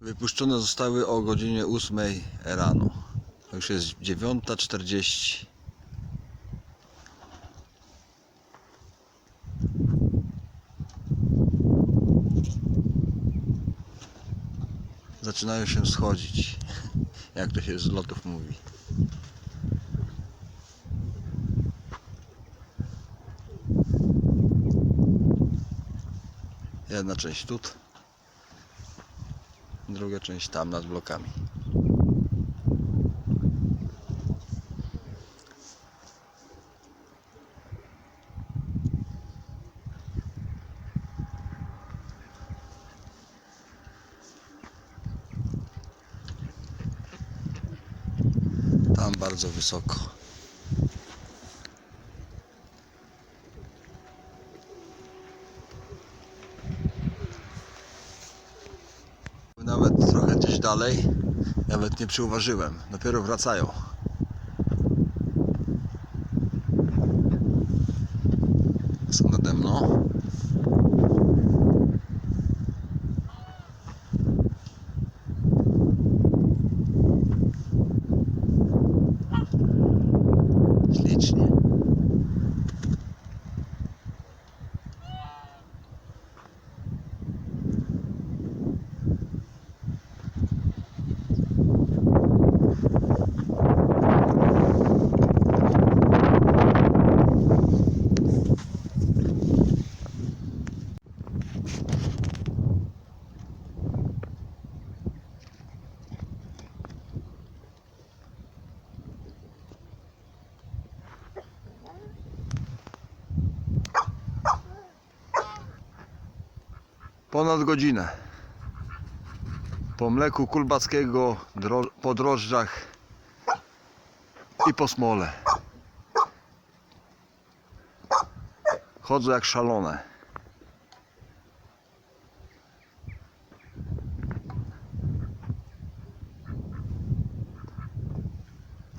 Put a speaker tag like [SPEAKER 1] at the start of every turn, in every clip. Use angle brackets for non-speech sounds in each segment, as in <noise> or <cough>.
[SPEAKER 1] Wypuszczone zostały o godzinie 8 rano. Już jest 9.40. Zaczynają się schodzić, <laughs> jak to się z lotów mówi. Jedna część tu, druga część tam nad blokami. Tam bardzo wysoko. Nawet trochę gdzieś dalej, nawet nie przyuważyłem. Dopiero wracają. Są nade mną. Ślicznie. Ponad godzinę. Po mleku kulbackiego, po drożdżach i po smole. Chodzę jak szalone.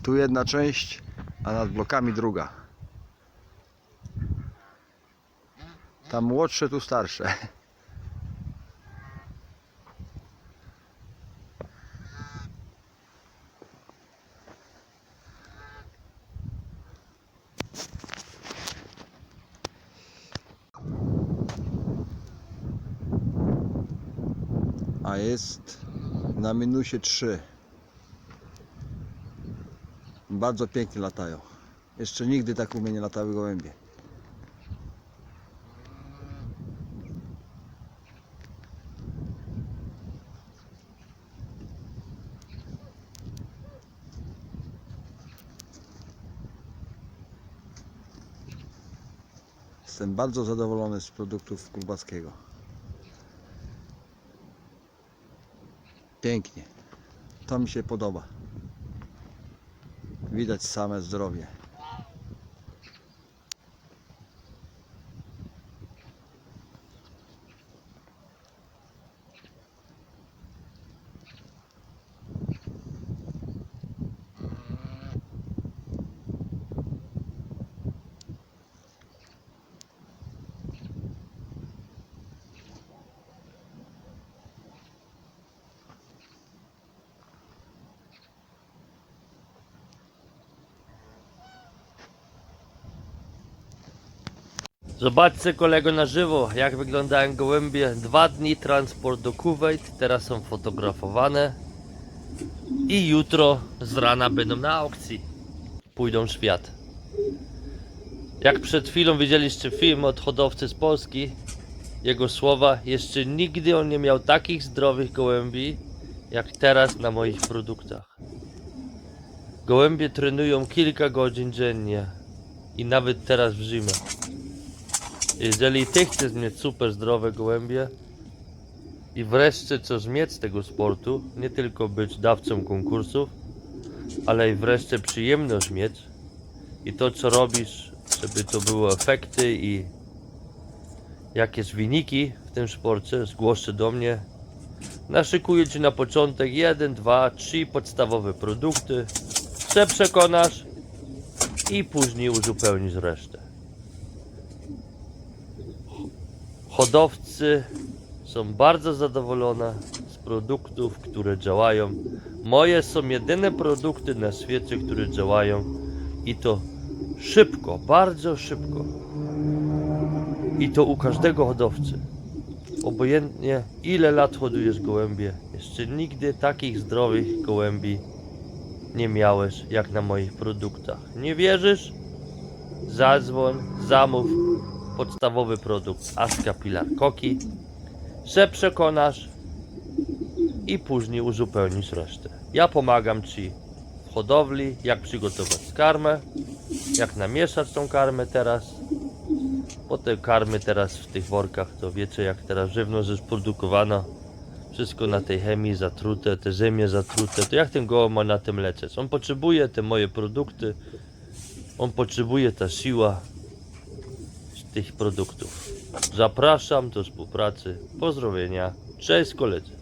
[SPEAKER 1] Tu jedna część, a nad blokami druga. Tam młodsze, tu starsze. A jest na minusie 3. Bardzo pięknie latają. Jeszcze nigdy tak u mnie nie latały gołębie. Jestem bardzo zadowolony z produktów Kulbackiego. Pięknie. To mi się podoba. Widać same zdrowie.
[SPEAKER 2] Zobaczcie kolego na żywo, jak wyglądają gołębie. Dwa dni transport do Kuwait, teraz są fotografowane. I jutro z rana będą na aukcji. Pójdą w świat. Jak przed chwilą widzieliście film od hodowcy z Polski, jego słowa, jeszcze nigdy on nie miał takich zdrowych gołębi, jak teraz na moich produktach. Gołębie trenują kilka godzin dziennie i nawet teraz w zimę. Jeżeli ty chcesz mieć super zdrowe gołębie i wreszcie coś mieć z tego sportu, nie tylko być dawcą konkursów, ale i wreszcie przyjemność mieć i to co robisz, żeby to były efekty i jakieś wyniki w tym sporcie, zgłoś do mnie. Naszykuję Ci na początek 1, 2, 3 podstawowe produkty, się przekonasz i później uzupełnisz resztę. Hodowcy są bardzo zadowolone z produktów, które działają. Moje są jedyne produkty na świecie, które działają i to szybko, bardzo szybko. I to u każdego hodowcy. Obojętnie ile lat hodujesz gołębie, jeszcze nigdy takich zdrowych gołębi nie miałeś jak na moich produktach. Nie wierzysz? Zadzwoń, zamów podstawowy produkt Aska Pilar Koki, że przekonasz i później uzupełnisz resztę. Ja pomagam Ci w hodowli, jak przygotować karmę, jak namieszać tą karmę teraz. Bo te karmy teraz w tych workach, to wiecie jak teraz żywność jest produkowana. Wszystko na tej chemii zatrute, te ziemie zatrute. To jak ten gołąb ma na tym lecieć? On potrzebuje te moje produkty. On potrzebuje ta siła tych produktów. Zapraszam do współpracy. Pozdrowienia. Cześć koledzy.